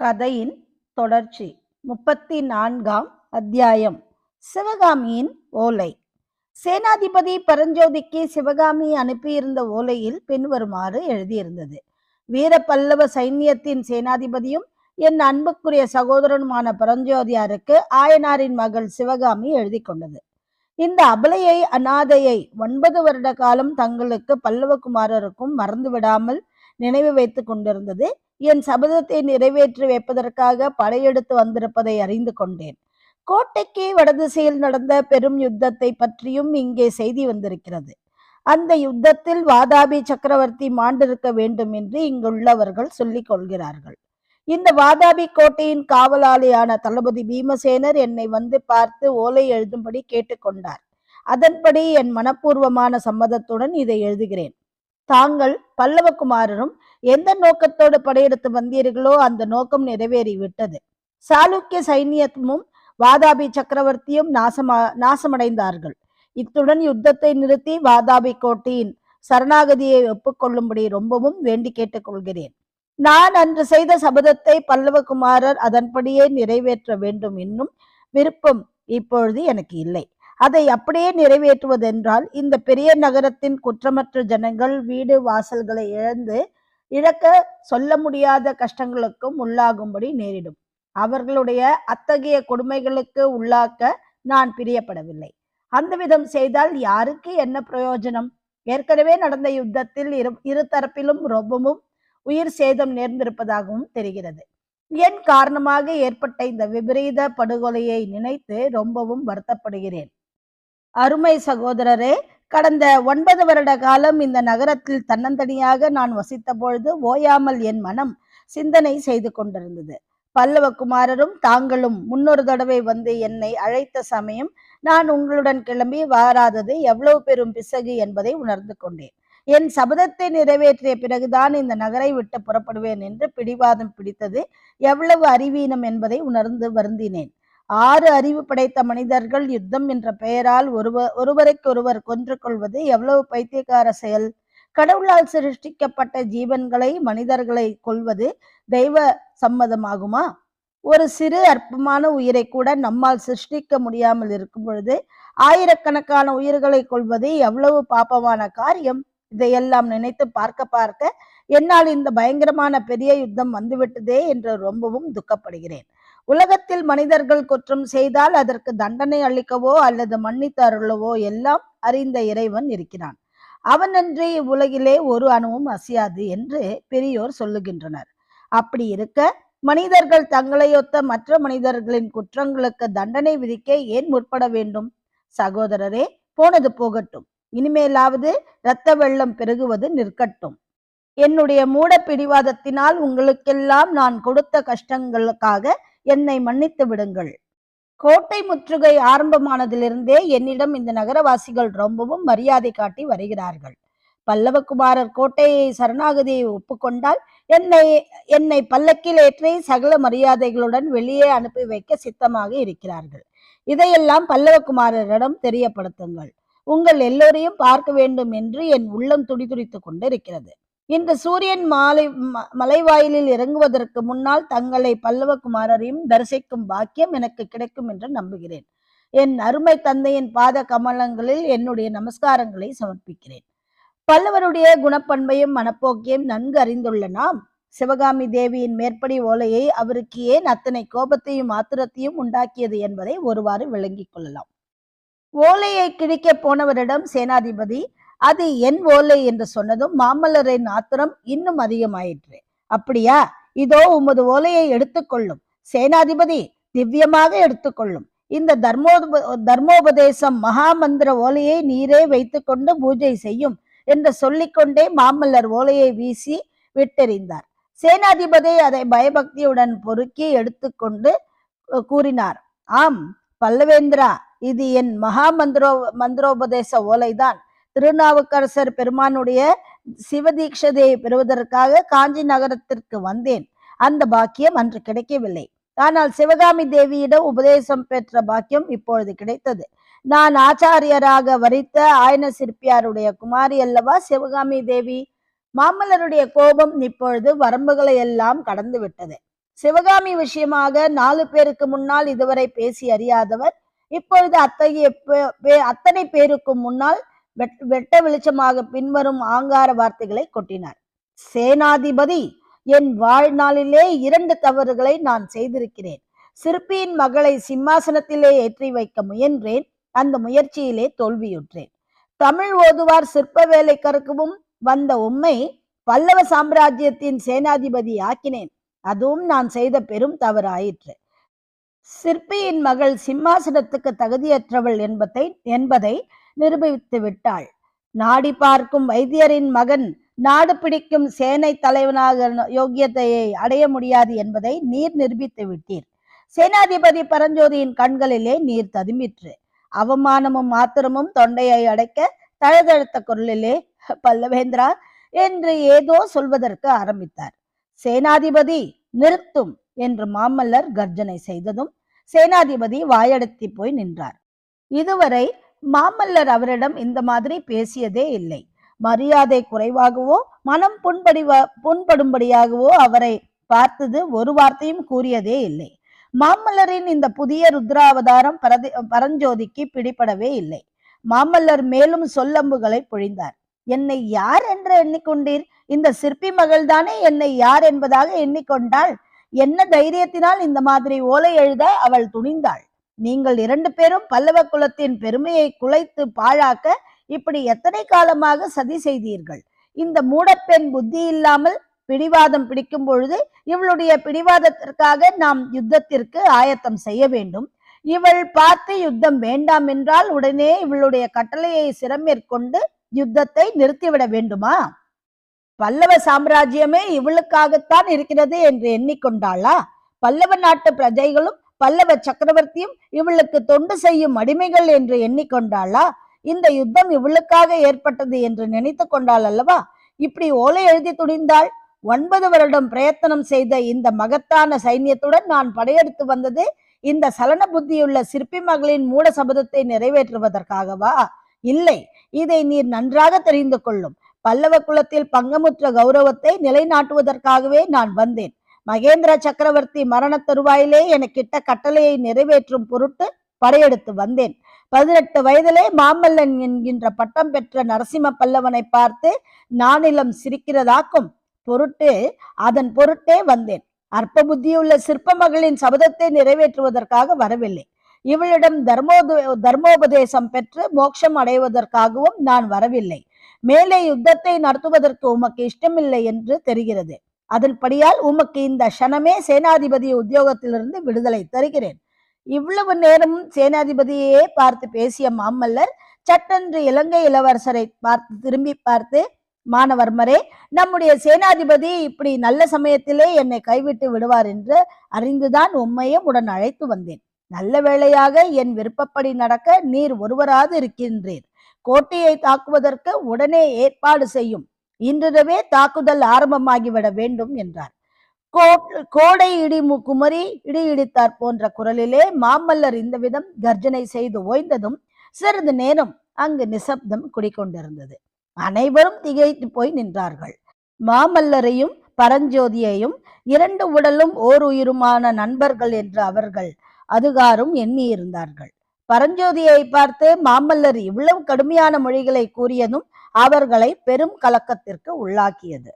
கதையின் தொடர்ச்சி. முப்பத்தி நான்காம் அத்தியாயம். சிவகாமியின் ஓலை. சேனாதிபதி பரஞ்சோதிக்கு சிவகாமி அனுப்பியிருந்த ஓலையில் பின்வருமாறு எழுதியிருந்தது. வீர பல்லவ சைன்யத்தின் சேனாதிபதியும் என் அன்புக்குரிய சகோதரனுமான பரஞ்சோதியாருக்கு ஆயனாரின் மகள் சிவகாமி எழுதி கொண்டது. இந்த அபலையை அனாதையை ஒன்பது வருட காலம் தங்களுக்கு பல்லவகுமாரருக்கும் மறந்து விடாமல் நினைவு வைத்துக் கொண்டிருந்தது. என் சபதத்தை நிறைவேற்றி வைப்பதற்காக படையெடுத்து வந்திருப்பதை அறிந்து கொண்டேன். கோட்டைக்கு வடதிசையில் நடந்த பெரும் யுத்தத்தை பற்றியும் இங்கே செய்தி வந்திருக்கிறது. அந்த யுத்தத்தில் வாதாபி சக்கரவர்த்தி மாண்டிருக்க வேண்டும் என்று இங்குள்ளவர்கள் சொல்லிக் கொள்கிறார்கள். இந்த வாதாபி கோட்டையின் காவலாளியான தளபதி பீமசேனர் என்னை வந்து பார்த்து ஓலை எழுதும்படி கேட்டுக்கொண்டார் அதன்படி என் மனப்பூர்வமான சம்மதத்துடன் இதை எழுதுகிறேன். தாங்கள் பல்லவகுமாரரும் எந்த நோக்கத்தோடு படையெடுத்து வந்தீர்களோ அந்த நோக்கம் நிறைவேறிவிட்டது. சாளுக்கிய சைன்யமும் வாதாபி சக்கரவர்த்தியும் நாசமா நாசமடைந்தார்கள். இத்துடன் யுத்தத்தை நிறுத்தி வாதாபி கோட்டையின் சரணாகதியை ஒப்புக்கொள்ளும்படி ரொம்பவும் வேண்டி கேட்டுக்கொள்கிறேன். நான் அன்று செய்த சபதத்தை பல்லவகுமாரர் அதன்படியே நிறைவேற்ற வேண்டும் என்னும் விருப்பம் இப்பொழுது எனக்கு இல்லை. அதை அப்படியே நிறைவேற்றுவதென்றால் இந்த பெரிய நகரத்தின் குற்றமற்ற ஜனங்கள் வீடு வாசல்களை இழந்து இழக்க சொல்ல முடியாத கஷ்டங்களுக்கும் உள்ளாகும்படி நேரிடும். அவர்களுடைய அத்தகைய கொடுமைகளுக்கு உள்ளாக்க நான் பிரியப்படவில்லை. அந்த விதம் செய்தால் யாருக்கு என்ன பிரயோஜனம்? ஏற்கனவே நடந்த யுத்தத்தில் இரு இரு தரப்பிலும் ரொம்பவும் உயிர் சேதம் நேர்ந்திருப்பதாகவும் தெரிகிறது. என் காரணமாக ஏற்பட்ட இந்த விபரீத படுகொலையை நினைத்து ரொம்பவும் வருத்தப்படுகிறேன்? அருமை சகோதரரே கடந்த ஒன்பது வருட காலம் இந்த நகரத்தில் தன்னந்தனியாக நான் வசித்த பொழுது ஓயாமல் என் மனம் சிந்தனை செய்து கொண்டிருந்தது. பல்லவ குமாரரும் தாங்களும் முன்னொரு தடவை வந்து என்னை அழைத்த சமயம் நான் உங்களுடன் கிளம்பி வாராதது எவ்வளவு பெரும் பிசகு என்பதை உணர்ந்து கொண்டேன். என் சபதத்தை நிறைவேற்றிய பிறகுதான் இந்த நகரை விட்டு புறப்படுவேன் என்று பிடிவாதம் பிடித்தது எவ்வளவு அறிவீனம் என்பதை உணர்ந்து வருந்தினேன். ஆறு அறிவு படைத்த மனிதர்கள் யுத்தம் என்ற பெயரால் ஒருவ ஒருவருக்கொருவர் கொன்று கொள்வது எவ்வளவு பைத்தியக்கார செயல்? கடவுளால் சிருஷ்டிக்கப்பட்ட ஜீவன்களை மனிதர்களை கொள்வது தெய்வ சம்மதமாகுமா? ஒரு சிறு அற்பமான உயிரை கூட நம்மால் சிருஷ்டிக்க முடியாமல் இருக்கும் பொழுது ஆயிரக்கணக்கான உயிர்களை கொள்வது எவ்வளவு பாப்பமான காரியம்? இதையெல்லாம் நினைத்து பார்க்க பார்க்க என்னால் இந்த பயங்கரமான பெரிய யுத்தம் வந்துவிட்டதே என்று ரொம்பவும் துக்கப்படுகிறேன். உலகத்தில் மனிதர்கள் குற்றம் செய்தால் அதற்கு தண்டனை அளிக்கவோ அல்லது மன்னித்து அருளவோ எல்லாம் அறிந்த இறைவன் இருக்கிறான். அவனன்றி இவ்வுலகிலே ஒரு அணுவும் அசையாது என்று பெரியோர் சொல்லுகின்றனர். அப்படி இருக்க மனிதர்கள் தங்களையொத்த மற்ற மனிதர்களின் குற்றங்களுக்கு தண்டனை விதிக்க ஏன் முற்பட வேண்டும்? சகோதரரே போனது போகட்டும். இனிமேலாவது இரத்த வெள்ளம் பெருகுவது நிற்கட்டும். என்னுடைய மூட பிடிவாதத்தினால் உங்களுக்கெல்லாம் நான் கொடுத்த கஷ்டங்களுக்காக என்னை மன்னித்து விடுங்கள். கோட்டை முற்றுகை ஆரம்பமானதிலிருந்தே என்னிடம் இந்த நகரவாசிகள் ரொம்பவும் மரியாதை காட்டி வருகிறார்கள். பல்லவகுமாரர் கோட்டையை சரணாகதியை ஒப்புக்கொண்டால் என்னை என்னை பல்லக்கில் ஏற்றி சகல மரியாதைகளுடன் வெளியே அனுப்பி வைக்க சித்தமாக இருக்கிறார்கள். இதையெல்லாம் பல்லவகுமாரரிடம் தெரியப்படுத்துங்கள். உங்கள் எல்லோரையும் பார்க்க வேண்டும் என்று என் உள்ளம் துடிதுடித்துக் கொண்டு இருக்கிறது இன்று சூரியன் மாலை மலைவாயிலில் இறங்குவதற்கு முன்னால் தங்களை பல்லவகுமாரரையும் தரிசிக்கும் பாக்கியம் எனக்கு கிடைக்கும் என்று நம்புகிறேன். என் அருமை தந்தையின் பாத கமலங்களில் என்னுடைய நமஸ்காரங்களை சமர்ப்பிக்கிறேன். பல்லவருடைய குணப்பண்பையும் மனப்போக்கையும் நன்கு அறிந்துள்ள நாம் சிவகாமி தேவியின் மேற்படி ஓலையை அவருக்கு ஏன் அத்தனை கோபத்தையும் ஆத்திரத்தையும் உண்டாக்கியது என்பதை ஒருவாறு விளங்கிக் கொள்ளலாம். ஓலையை கிழிக்க போனவரிடம் சேனாதிபதி அது என் ஓலை என்று சொன்னதும் மாமல்லரின் ஆத்திரம் இன்னும் அதிகமாயிற்று. அப்படியா? இதோ உமது ஓலையை எடுத்துக்கொள்ளும். சேனாதிபதி திவ்யமாக எடுத்துக்கொள்ளும். இந்த தர்மோ தர்மோபதேசம் மகாமந்திர ஓலையை நீரே வைத்துக்கொண்டு பூஜை செய்யும் என்று சொல்லிக்கொண்டே மாமல்லர் ஓலையை வீசி விட்டெறிந்தார். சேனாதிபதி அதை பயபக்தியுடன் பொறுக்கி எடுத்துக்கொண்டு கூறினார் ஆம் பல்லவேந்திரா இது என் மகா மந்திரோ மந்திரோபதேச ஓலைதான். திருநாவுக்கரசர் பெருமானுடைய சிவதீட்சதையை பெறுவதற்காக காஞ்சி நகரத்திற்கு வந்தேன். அந்த பாக்கியம் அன்று கிடைக்கவில்லை. ஆனால் சிவகாமி தேவியிடம் உபதேசம் பெற்ற பாக்கியம் இப்பொழுது கிடைத்தது. நான் ஆச்சாரியராக வரித்த ஆயன சிற்பியாருடைய குமாரி அல்லவா சிவகாமி தேவி? மாமல்லருடைய கோபம் இப்பொழுது வரம்புகளை எல்லாம் கடந்து விட்டது சிவகாமி விஷயமாக நாலு பேருக்கு முன்னால் இதுவரை பேசி அறியாதவர் இப்பொழுது அத்தகைய அத்தனை பேருக்கு முன்னால் வெட்ட வெளிச்சமாக பின்வரும் ஆங்கார வார்த்தைகளை கொட்டினார். சேனாதிபதி என் வாழ்நாளிலே இரண்டு தவறுகளை நான் செய்திருக்கிறேன். சிற்பியின் மகளை சிம்மாசனத்திலே ஏற்றி வைக்க முயன்றேன். அந்த முயற்சியிலே தோல்வியுற்றேன். தமிழ் ஓதுவார் சிற்ப வேலை கற்கவும் வந்த உண்மை பல்லவ சாம்ராஜ்யத்தின் சேனாதிபதி ஆக்கினேன். அதுவும் நான் செய்த பெரும் தவறு ஆயிற்று சிற்பியின் மகள் சிம்மாசனத்துக்கு தகுதியற்றவள் என்பதை என்பதை நிரூபித்து விட்டாள். நாடி பார்க்கும் வைத்தியரின் மகன் நாடு பிடிக்கும் சேனை தலைவனாக யோக்கியத்தையை அடைய முடியாது என்பதை நீர் நிரூபித்து விட்டீர். சேனாதிபதி பரஞ்சோதியின் கண்களிலே நீர் ததும்பிற்று. அவமானமும் ஆத்திரமும் தொண்டையை அடைக்க தழுதழுத்த குரலிலே பல்லவேந்திரா என்று ஏதோ சொல்வதற்கு ஆரம்பித்தார். சேனாதிபதி நிறுத்தும் என்று மாமல்லர் கர்ஜனை செய்ததும் சேனாதிபதி வாயடத்தி போய் நின்றார். இதுவரை மாமல்லர் அவரிடம் இந்த மாதிரி பேசியதே இல்லை. மரியாதை குறைவாகவோ மனம் புண்படிவா புண்படும்படியாகவோ அவரை பார்த்தது ஒரு வார்த்தையும் கூறியதே இல்லை. மாமல்லரின் இந்த புதிய ருத்ராவதாரம் பரதி பரஞ்சோதிக்கு பிடிபடவே இல்லை. மாமல்லர் மேலும் சொல்லம்புகளை பொழிந்தார். என்னை யார் என்று எண்ணிக்கொண்டீர்? இந்த சிற்பி மகள்தானே என்னை யார் என்பதாக எண்ணிக்கொண்டாள்? என்ன தைரியத்தினால் இந்த மாதிரி ஓலை எழுத அவள் துணிந்தாள்? நீங்கள் இரண்டு பேரும் பல்லவ குலத்தின் பெருமையை குலைத்து பாழாக்க இப்படி எத்தனை காலமாக சதி செய்தீர்கள்? இந்த மூடப்பெண் புத்தி இல்லாமல் பிடிவாதம் பிடிக்கும் பொழுது இவளுடைய பிடிவாதத்திற்காக நாம் யுத்தத்திற்கு ஆயத்தம் செய்ய வேண்டும். இவள் பார்த்து யுத்தம் வேண்டாம் என்றால் உடனே இவளுடைய கட்டளையை சிரமேற்கொண்டு யுத்தத்தை நிறுத்திவிட வேண்டுமா? பல்லவ சாம்ராஜ்யமே இவளுக்காகத்தான் இருக்கிறது என்று எண்ணிக்கொண்டாளா? பல்லவ நாட்டு பிரஜைகளும் பல்லவ சக்கரவர்த்தியும் இவளுக்கு தொண்டு செய்யும் அடிமைகள் என்று எண்ணிக்கொண்டாளா? இந்த யுத்தம் இவளுக்காக ஏற்பட்டது என்று நினைத்து கொண்டாள் அல்லவா? இப்படி ஓலை எழுதி துணிந்தாள். ஒன்பது வருடம் பிரயத்தனம் செய்த இந்த மகத்தான சைன்யத்துடன் நான் படையெடுத்து வந்தது இந்த சலன புத்தியுள்ள சிற்பி மகளின் மூட சபதத்தை நிறைவேற்றுவதற்காகவா? இல்லை இதை நீர் நன்றாக தெரிந்து கொள்ளும். பல்லவ குலத்தில் பங்கமுற்ற கௌரவத்தை நிலைநாட்டுவதற்காகவே நான் வந்தேன். மகேந்திர சக்கரவர்த்தி மரண தருவாயிலே எனக்கிட்ட கட்டளையை நிறைவேற்றும் பொருட்டு படையெடுத்து வந்தேன். பதினெட்டு வயதிலே மாமல்லன் என்கின்ற பட்டம் பெற்ற நரசிம்ம பல்லவனை பார்த்து நானிலம் சிரிக்கிறதாக்கும் பொருட்டு அதன் பொருட்டே வந்தேன். அற்ப புத்தியுள்ள சிற்ப மகளின் சபதத்தை நிறைவேற்றுவதற்காக வரவில்லை. இவளிடம் தர்மோத தர்மோபதேசம் பெற்று மோட்சம் அடைவதற்காகவும் நான் வரவில்லை. மேலே யுத்தத்தை நடத்துவதற்கு உமக்கு இஷ்டமில்லை என்று தெரிகிறது. அதன்படியால் உமக்கு இந்த க்ஷணமே சேனாதிபதி உத்தியோகத்திலிருந்து விடுதலை தருகிறேன். இவ்வளவு நேரமும் சேனாதிபதியே பார்த்து பேசிய மாமல்லர் சட்டென்று இலங்கை இளவரசரை பார்த்து திரும்பி பார்த்து மானவர்மரே நம்முடைய சேனாதிபதி இப்படி நல்ல சமயத்திலே என்னை கைவிட்டு விடுவார் என்று அறிந்துதான் உண்மையும் உடன் அழைத்து வந்தேன். நல்ல வேளையாக என் விருப்பப்படி நடக்க நீர் ஒருவராது இருக்கின்றீர். கோட்டையை தாக்குவதற்கு உடனே ஏற்பாடு செய்யும். இன்றிரவே தாக்குதல் ஆரம்பமாகிவிட வேண்டும் என்றார். கோடை இடி குமரி இடி இடித்தார் போன்ற குரலிலே மாமல்லர் இந்த விதம் கர்ஜனை செய்து ஓய்ந்ததும் சிறிது நேரம் அங்கு நிசப்தம் குடிக்கொண்டிருந்தது அனைவரும் திகைத்து போய் நின்றார்கள். மாமல்லரையும் பரஞ்சோதியையும் இரண்டு உடலும் ஓர் உயிருமான நண்பர்கள் என்று அவர்கள் அதுகாரும் எண்ணியிருந்தார்கள் பரஞ்சோதியை பார்த்து மாமல்லர் இவ்வளவு கடுமையான மொழிகளை கூறியதும் அவர்களை பெரும் கலக்கத்திற்கு உள்ளாக்கியது.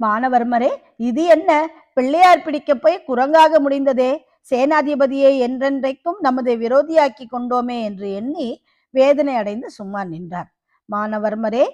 மானவர்மரே இது என்ன? பிள்ளையார் பிடிக்க போய் குரங்காக முடிந்ததே? சேனாதிபதியை என்றென்றைக்கும் நமது விரோதியாக்கி கொண்டோமே என்று எண்ணி வேதனை அடைந்து சும்மா நின்றார். மானவர்மரே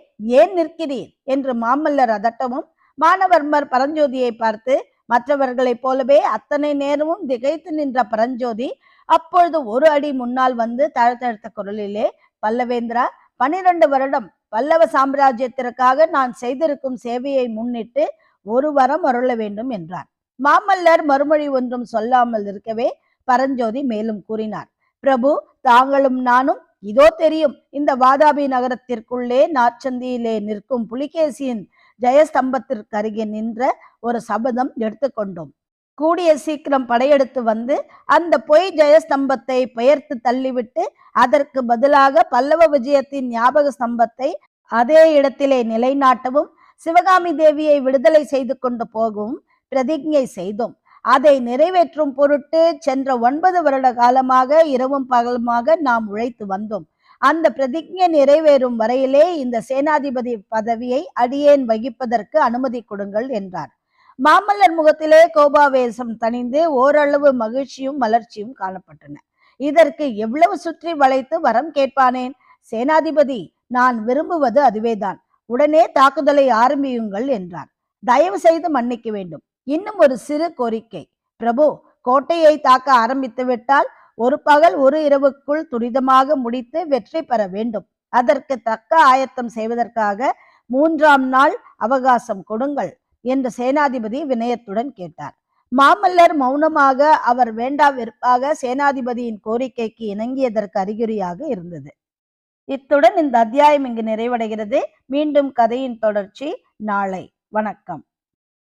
ஏன் நிற்கிறீர்? என்று மாமல்லர் அதட்டவும் மானவர்மர் பரஞ்சோதியை பார்த்து மற்றவர்களைப் போலவே அத்தனை நேரமும் திகைத்து நின்ற பரஞ்சோதி அப்பொழுது ஒரு அடி முன்னால் வந்து தழுத்தழுத்த குரலிலே பல்லவேந்திரா பனிரெண்டு வருடம் பல்லவ சாம்ராஜ்யத்திற்காக நான் செய்திருக்கும் சேவையை முன்னிட்டு ஒரு வரம் அருள வேண்டும் என்றார். மாமல்லர் மறுமொழி ஒன்றும் சொல்லாமல் இருக்கவே பரஞ்சோதி மேலும் கூறினார். பிரபு தாங்களும் நானும் இதோ தெரியும் இந்த வாதாபி நகரத்திற்குள்ளே நாற்சந்தியிலே நிற்கும் புலிகேசியின் ஜெயஸ்தம்பத்திற்கு அருகே நின்ற ஒரு சபதம் எடுத்துக்கொண்டோம். கூடிய சீக்கிரம் படையெடுத்து வந்து அந்த பொய் ஜெயஸ்தம்பத்தை பெயர்த்து தள்ளிவிட்டு அதற்கு பதிலாக பல்லவ விஜயத்தின் ஞாபக ஸ்தம்பத்தை அதே இடத்திலே நிலைநாட்டவும் சிவகாமி தேவியை விடுதலை செய்து கொண்டு போகவும் பிரதிஜை செய்தோம். அதை நிறைவேற்றும் பொருட்டு சென்ற ஒன்பது வருட காலமாக இரவும் பகலுமாக நாம் உழைத்து வந்தோம். அந்த பிரதிஜை நிறைவேறும் வரையிலே இந்த சேனாதிபதி பதவியை அடியேன் வகிப்பதற்கு அனுமதி கொடுங்கள் என்றார். மாமல்லர் முகத்திலே கோபாவேசம் தணிந்து ஓரளவு மகிழ்ச்சியும் மலர்ச்சியும் காணப்பட்டன. இதற்கு எவ்வளவு சுற்றி வளைத்து வரம் கேட்பானேன்? சேனாதிபதி நான் விரும்புவது அதுவேதான். உடனே தாக்குதலை ஆரம்பியுங்கள் என்றார் தயவு செய்து மன்னிக்க வேண்டும். இன்னும் ஒரு சிறு கோரிக்கை. பிரபு கோட்டையை தாக்க ஆரம்பித்து விட்டால் ஒரு பகல் ஒரு இரவுக்குள் துரிதமாக முடித்து வெற்றி பெற வேண்டும். அதற்கு தக்க ஆயத்தம் செய்வதற்காக மூன்றாம் நாள் அவகாசம் கொடுங்கள். என்று சேனாதிபதி வினயத்துடன் கேட்டார். மாமல்லர் மௌனமாக அவர் வேண்டா வெறுப்பாக சேனாதிபதியின் கோரிக்கைக்கு இணங்கியதற்கு அறிகுறியாக இருந்தது. இத்துடன் இந்த அத்தியாயம் இங்கு நிறைவடைகிறது. மீண்டும் கதையின் தொடர்ச்சி நாளை. வணக்கம்.